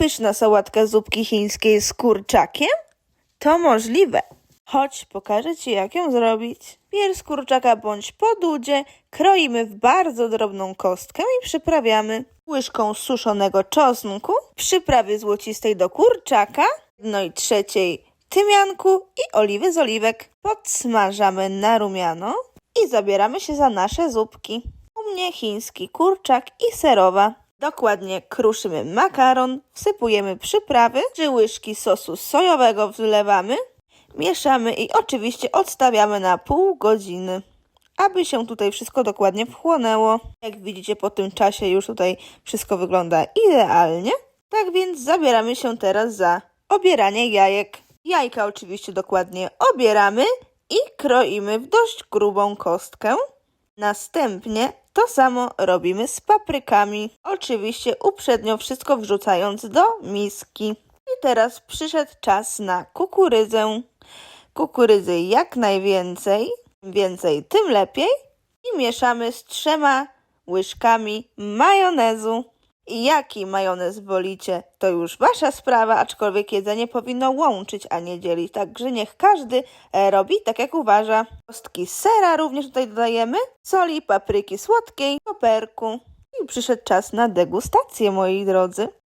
Pyszna sałatka zupki chińskiej z kurczakiem? To możliwe. Chodź, pokażę Ci, jak ją zrobić. Pierś kurczaka bądź podudzie kroimy w bardzo drobną kostkę i przyprawiamy łyżką suszonego czosnku, przyprawy złocistej do kurczaka, no i trzeciej tymianku i oliwy z oliwek. Podsmażamy na rumiano i zabieramy się za nasze zupki. U mnie chiński kurczak i serowa. Dokładnie kruszymy makaron, wsypujemy przyprawy, trzy łyżki sosu sojowego wlewamy, mieszamy i oczywiście odstawiamy na pół godziny, aby się tutaj wszystko dokładnie wchłonęło. Jak widzicie po tym czasie już tutaj wszystko wygląda idealnie. Tak więc zabieramy się teraz za obieranie jajek. Jajka oczywiście dokładnie obieramy i kroimy w dość grubą kostkę. Następnie to samo robimy z paprykami. Oczywiście uprzednio wszystko wrzucając do miski. I teraz przyszedł czas na kukurydzę. Kukurydzy jak najwięcej, więcej tym lepiej. I mieszamy z trzema łyżkami majonezu. Jaki majonez wolicie, to już wasza sprawa, aczkolwiek jedzenie powinno łączyć, a nie dzielić. Także niech każdy e, robi tak, jak uważa. Kostki sera również tutaj dodajemy, soli, papryki słodkiej, koperku. I przyszedł czas na degustację, moi drodzy.